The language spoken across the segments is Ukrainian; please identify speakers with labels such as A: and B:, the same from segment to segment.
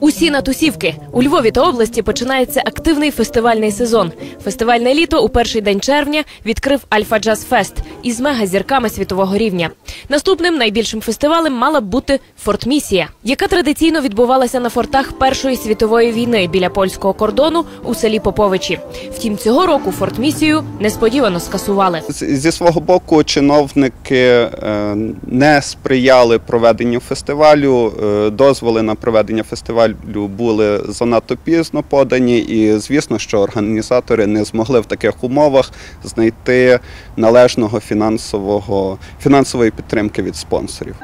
A: Усі на тусівки у Львові та області починається активний фестивальний сезон. Фестивальне літо у перший день червня відкрив Альфа Джаз Фест із мегазірками світового рівня. Наступним найбільшим фестивалем мала б бути Фортмісія, яка традиційно відбувалася на фортах Першої світової війни біля польського кордону у селі Поповичі. Втім, цього року Фортмісію несподівано скасували.
B: Зі свого боку, чиновники е, не сприяли проведенню фестивалю. Е, Дозволи на проведення фестивалю були занадто пізно подані, і звісно, що організатори не змогли в таких умовах знайти належного фінансового фінансової підтримки від спонсорів.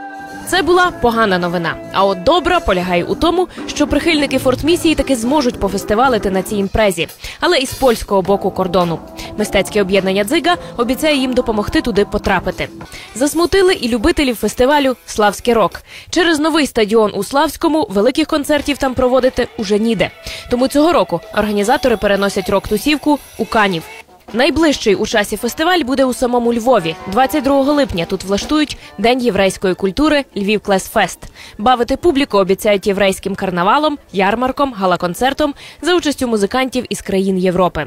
A: Це була погана новина. А от добра полягає у тому, що прихильники фортмісії таки зможуть пофестивалити на цій імпрезі, але із польського боку кордону. Мистецьке об'єднання Дзига обіцяє їм допомогти туди потрапити. Засмутили і любителів фестивалю Славський рок. Через новий стадіон у Славському великих концертів там проводити уже ніде. Тому цього року організатори переносять рок-тусівку у Канів. Найближчий у часі фестиваль буде у самому Львові. 22 липня тут влаштують День єврейської культури Львів Клес Фест. Бавити публіку обіцяють єврейським карнавалом, ярмарком, галаконцертом за участю музикантів із країн Європи.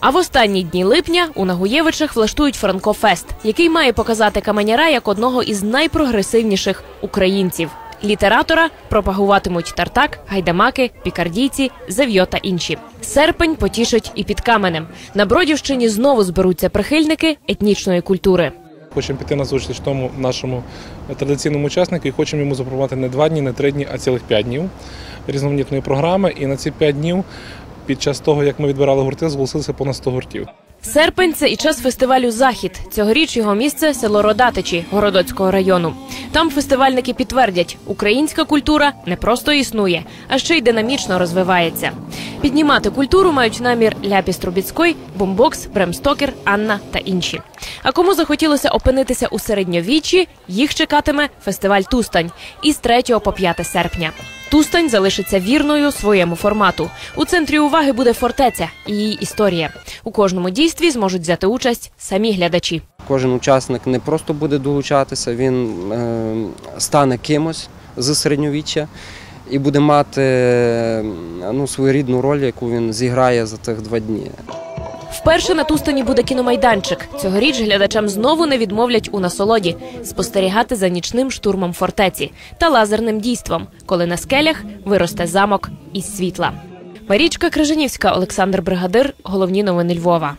A: А в останні дні липня у Нагуєвичах влаштують Франкофест, який має показати каменяра як одного із найпрогресивніших українців. Літератора пропагуватимуть тартак, гайдамаки, пікардійці, зев'йо та інші. Серпень потішить і під каменем. На Бродівщині знову зберуться прихильники етнічної культури.
C: Хочемо піти на зустріч тому нашому традиційному учаснику і хочемо йому запропонувати не два дні, не три дні, а цілих п'ять днів різноманітної програми. І на ці п'ять днів, під час того, як ми відбирали гурти, зголосилися понад 100 гуртів.
A: Серпень це і час фестивалю Захід. Цьогоріч його місце село Родатичі Городоцького району. Там фестивальники підтвердять, українська культура не просто існує, а ще й динамічно розвивається. Піднімати культуру мають намір Ляпіс Трубіцький, Бумбокс, Бремстокер, Анна та інші. А кому захотілося опинитися у середньовіччі, їх чекатиме фестиваль Тустань із 3 по 5 серпня. Тустань залишиться вірною своєму формату. У центрі уваги буде фортеця і її історія. У кожному дійстві зможуть взяти участь самі глядачі.
D: Кожен учасник не просто буде долучатися, він е, стане кимось з середньовіччя і буде мати е, ну, свою рідну роль, яку він зіграє за тих два дні.
A: Вперше на Тустані буде кіномайданчик. Цьогоріч глядачам знову не відмовлять у насолоді спостерігати за нічним штурмом фортеці та лазерним дійством, коли на скелях виросте замок із світла. Марічка Крижанівська, Олександр Бригадир. Головні новини Львова.